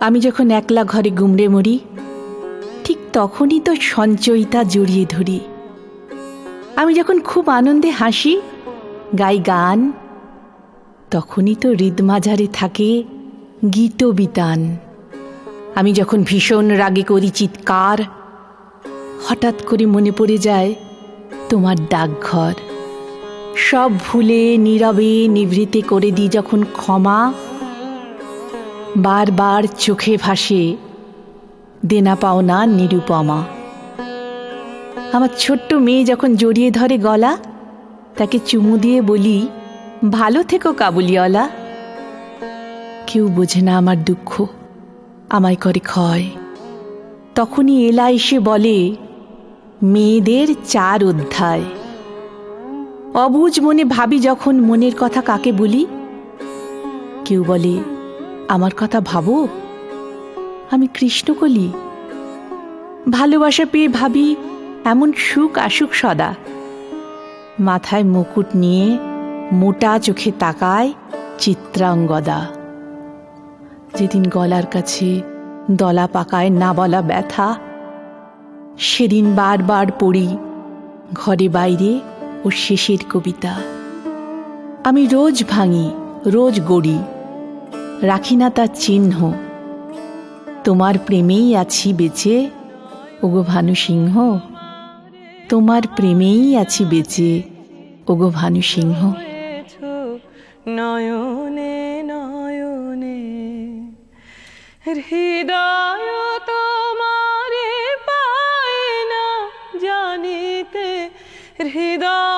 আমি যখন একলা ঘরে গুমড়ে মরি, ঠিক তখনই তো সঞ্চয়িতা জড়িয়ে ধরি। আমি যখন খুব আনন্দে হাসি, গাই গান, তখনই তো হৃদমাঝারে থাকে গীতবিতান। আমি যখন ভীষণ রাগে করি চিৎকার, হঠাৎ করে মনে পড়ে যায় তোমার ডাকঘর। সব ভুলে, নীরবে, নিভৃতে করে দিই যখন ক্ষমা বারবার চোখে ভাসে, দেনা পাওনা নিরুপমা। আমার ছোট্ট মেয়ে যখন জড়িয়ে ধরে গলা, তাকে চুমু দিয়ে বলি, ভালো থেকো কাবুলিওয়ালা। কেউ বোঝে না আমার দুঃখ, আমায় করে ক্ষয়। তখনই এলা এসে বলে, মেয়েদের চার অধ্যায়। অবুজ মনে ভাবি যখন মনের কথা কাকে বলি, কেউ বলে আমার কথা ভাবো। আমি কৃষ্ণকলি ভালোবাসা পেয়ে ভাবি, এমন সুখ আসুক সদা। মাথায় মুকুট নিয়ে মোটা চোখে তাকায় চিত্রাঙ্গদা। যেদিন গলার কাছে দলা পাকায় না বলা ব্যথা, সেদিন বারবার পড়ি ঘরে বাইরে ও শেষের কবিতা। আমি রোজ ভাঙি, রোজ গড়ি। রাখি না তার চিহ্ন। তোমার প্রেমেই আছি বেঁচে, ওগো ভানু সিংহ। তোমার প্রেমেই আছি বেঁচে, ওগো ভানু সিংহ। নয়নে নয়নে, হৃদয় তোমারে পায় না জানিতে। হৃদয়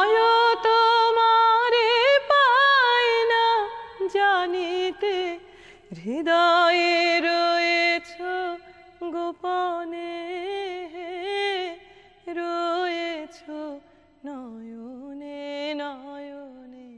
হৃদয়ে রয়েছ গোপনে রয়েছ নয়নে নয়নে।